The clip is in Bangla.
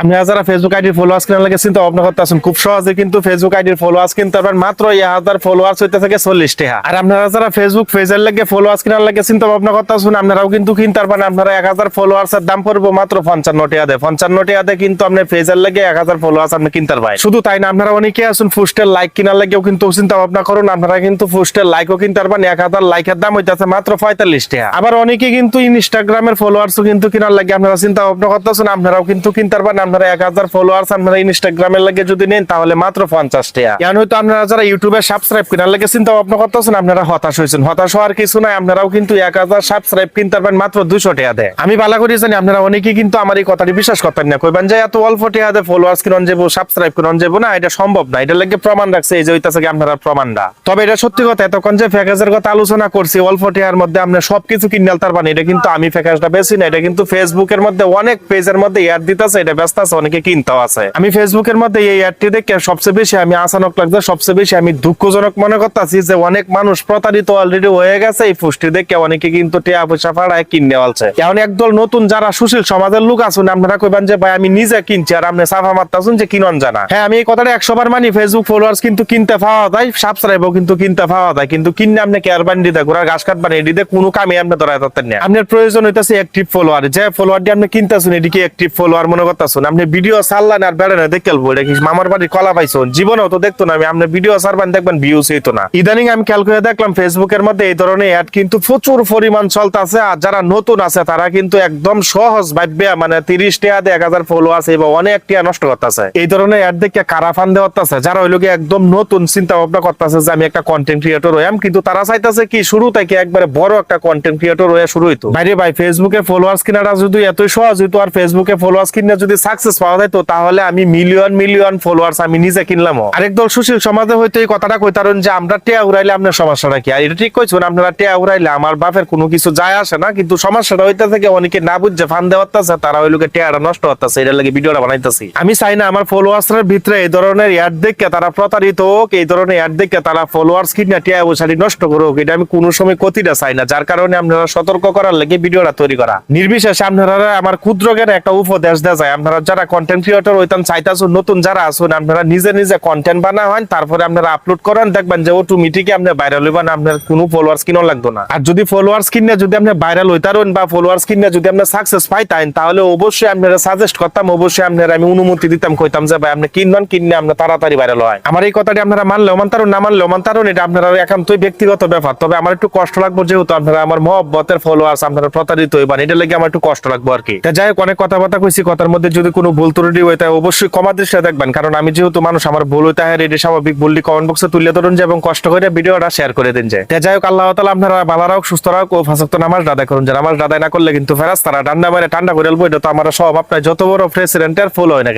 আপনারা যারা ফেসবুক আইডির ফলোয়ার্স কেনার লাগে চিন্তা ভাবনা করতে আছেন খুব সহজে কিন্তু ফেসবুক আইডির ফলোয়ার্স কিনতে পারবেন। মাত্র এক হাজার ফলোয়ার্স হইতে থাকে চল্লিশ টাকা। আর আপনারা যারা ফেসবুক পেজের লাগে ফলোয়ার্স কেনার লাগে চিন্তা ভাবনা করতে আছেন আপনারাও কিন্তু কিনতে পারবেন। আপনারা এক হাজার ফলোয়ার্স এর দাম পড়বে মাত্র পঞ্চান্ন টাকা দেয়। পঞ্চান্ন টাকা দেয় কিন্তু আপনি পেজের লাগে এক হাজার ফলোয়ার্স আপনি কিনতে পারবেন। শুধু তাই না, আপনারা অনেকে আছেন ফুস্টের লাইক কেনার লাগেও কিন্তু চিন্তা ভাবনা করুন। আপনারা কিন্তু ফুস্টের লাইকও কিনতে পারবেন। এক হাজার লাইকের দাম হইতেছে মাত্র পঁয়তাল্লিশ টাকা। আবার অনেকে কিন্তু ইনস্টাগ্রামের ফলোয়ার্সও কিন্তু কেনার লাগে। আপনারা চিন্তা ভাবনা করতেছেন, আপনারাও কিন্তু কিনতে পারবেন আপনারা এক হাজার ফলোয়ার্স আপনারা ইনস্টাগ্রামের লাগে যদি নেন, তাহলে মাত্র পঞ্চাশ টাকা এখন হয়তো আপনারা যারা ইউটিউবে সাবস্ক্রাইব কেনার লাগে চিন্তা ভাবনা করতেছেন, আপনারা হতাশ হয়েছেন। হতাশ হওয়ার কিছু নাই, আপনারাও কিন্তু এক হাজার সাবস্ক্রাইব কিনতে পারবেন মাত্র দুশো টাকা দেয়। আমি ভালো করে জানি, আপনারা অনেকে কিন্তু আমার এই কথাটি বিশ্বাস করতেন না। কইবেন যে, এত অল্প টাকা দেয় ফলোয়ার্স কিনন যাব সাবস্ক্রাইব কিনন যাব না, এটা সম্ভব না। এটা লাগে প্রমাণ রাখছে, এই যে হইতাছে কি আপনারা প্রমাণটা। তবে এটা সত্যি কথা, এতক্ষণ যে প্যাকেজের কথা আলোচনা করছি, অল্প টাকার মধ্যে আপনি সবকিছু কিনাল তার মানে এটা কিন্তু আমি প্যাকেজটা বেশি না, এটা কিন্তু ফেসবুকের মধ্যে, অনেক পেজের মধ্যে অ্যাড দিতেছে, এটা ব্যস্ত আছে, অনেকে কিনতেও আছে। আমি ফেসবুকের মধ্যে এই অ্যাডটি দেখে সবচেয়ে বেশি আমি আসানক লাগছে, সবচেয়ে বেশি আমি দুঃখজনক মনে করতেছি যে অনেক মানুষ প্রতারিত অলরেডি হয়ে গেছে এই পুষ্টি দেখে অনেকে কিন্তু টিয়া পয়সা ফাড়ায় কিনে আলছে এখন একদল নতুন যারা সুশীল সমাজের লোক আছেন, আপনারা কইবেন যে, ভাই, আমি নিজে কিনছি আর আপনি সাফা মারতাছেন যে কিনন জানা হ্যাঁ আমি এই কথাটা একশো বার মানি ফেসবুক ফলোয়ার্স কিন্তু কিনতে পাওয়া যায় সাবস্ক্রাইবও কিন্তু কিনতে পাওয়া যায়, কিন্তু কিনে আপনি কেয়ার বান্ডি দেয়, ঘোড়ার ঘাস কাট বানিয়ে দিতে কোনো কামে আপনি ধরা যাচ্ছেন না। আপনার প্রয়োজন হইতেছে অ্যাক্টিভ ফলোয়ার যে ফলোয়ারটি আপনি কিনতেছেন এটিকে অ্যাক্টিভ ফলোয়ার মনে করতেছেন, আপনি ভিডিও সারলেন আর বেড়ে না দেখে এটা কি মামার বাড়ি কলা পাইছেন? জীবনেও তো দেখতো না, আমি আপনি ভিডিও সারবেন দেখবেন ভিউস হইতো না। ইদানিং আমি খেয়াল করে দেখলাম ফেসবুকের মধ্যে এই ধরনের অ্যাড কিন্তু প্রচুর পরিমাণ চলতেছে, আর যারা নতুন আছে, তারা কিন্তু একদম সহজ ভাববে মানে তিরিশ টাকা এক হাজার ফলোয়ার্স এবং অনেক টাকা নষ্ট করতেছে। এই ধরনের অ্যাড দেখে কারা ফান দেওয়াছে যারা হইল কি একদম নতুন চিন্তা ভাবনা করতেছে যে আমি একটা কন্টেন্ট ক্রিয়েটর হইয়াম কিন্তু তারা চাইতেছে কি শুরু থেকে একবারে বড় একটা কন্টেন্ট ক্রিয়েটর হয়ে শুরু হইতো। বাইরে ভাই ফেসবুকে ফলোয়ার্স কিনাটা যদি এতই সহজ হইতো, আর ফেসবুকে ফলোয়ার্স কিনে যদি সাকসেস পাওয়া যেত তাহলে আমি মিলিয়ন মিলিয়ন ফলোয়ার্স আমি নিজে কিনলাম। আরেক দল সুশীল সমাজে হয়তো এই কথাটা কইতারন যে, আমরা টেয়া উড়াইলে আপনার সমস্যাটা কি আর এটা ঠিক কইছেন আপনারা টেয়া উড়াইলে আমার বাপের কোনো কিছু যায় আসে না, কিন্তু সমস্যাটা হইতে থেকে অনেকে না বুঝছে ফান দেওয়াচ্ছে তারা ওই লোকে টেয়াটা নষ্ট হচ্ছে এটার লাগে ভিডিওটা বানাইতেছি। আমি চাই না আমার ফলোয়ার্স এর ভিতরে এই ধরনের অ্যাড দেখে তারা প্রতারিত হোক, এই ধরনের অ্যাড দেখে তারা ফলোয়ার্স কিনা টিয়া বসারি নষ্ট করুক, এটা আমি কোনো সময় ক্ষতিটা চাই না, যার কারণে আপনারা সতর্ক করার লাগে ভিডিওটা তৈরি করা। নির্বিশেষে আপনারা আমার ক্ষুদ্র জ্ঞানে একটা উপদেশ দেওয়া যায় আপনারা যারা কন্টেন্ট ক্রিয়েটর হইতাম চাইতাছেন নতুন যারা আছেন, আপনারা নিজে নিজে কন্টেন্ট বানা হন তারপরে আপনারা আপলোড করেন, দেখবেন যে অটোমেটিক আপনি ভাইরাল হইবেন, আপনার কোনো ফলোয়ার্স কিনো লাগতো না। আর যদি ফলোয়ার্স কিনে যদি আপনি ভাইরাল হইতারেন বা ফলোয়ার্স কিনে যদি আপনি সাকসেস পাইতেন তাহলে অবশ্যই আপনারা সাজেস্ট করতাম, অবশ্যই আপনারা আমি অনুমতি দিতাম, কইতাম যে, ভাই, আপনি কিনবেন, কিনলে আপনি তাড়াতাড়ি ভাইরাল হয়। আমার এই কথাটি আপনারা মানলেও মানতারুন না মানলেও মানতারুন এটা আপনারা একান্তই ব্যক্তিগত ব্যাপার। তবে আমার একটু কষ্ট লাগবে যেহেতু আপনারা আমার মহব্বতের ফলোয়ার্স আপনারা প্রতারিত হইবেন এটা লেগে আমার একটু কষ্ট লাগবে আর কি। যাই হোক, অনেক কথাবার্তা কইছি, কথার মধ্যে যদি কোনো ভুল ত্রুটি হয় তাই অবশ্যই ক্ষমা সাথে দেখবেন। কারণ আমি যেহেতু মানুষ, আমার ভুল হয় রেডি স্বাভাবিক। বললি কমেন্ট বক্সে তুলে ধরুন যে, এবং কষ্ট করে ভিডিওটা শেয়ার করে দিন যে। যাই হোক, আল্লাহ তালা আপনারা ভালো রাখ সুস্থ রাখ ও ফাঁসক্ত নামাজ দাদা করুন। যে নামাজ দাদাই না করলে কিন্তু ফেরাস তারা ঠান্ডা মারে ঠান্ডা করে এটা তো আমার সব আপনার যত বড় প্রেসিডেন্টের ফুল হয় না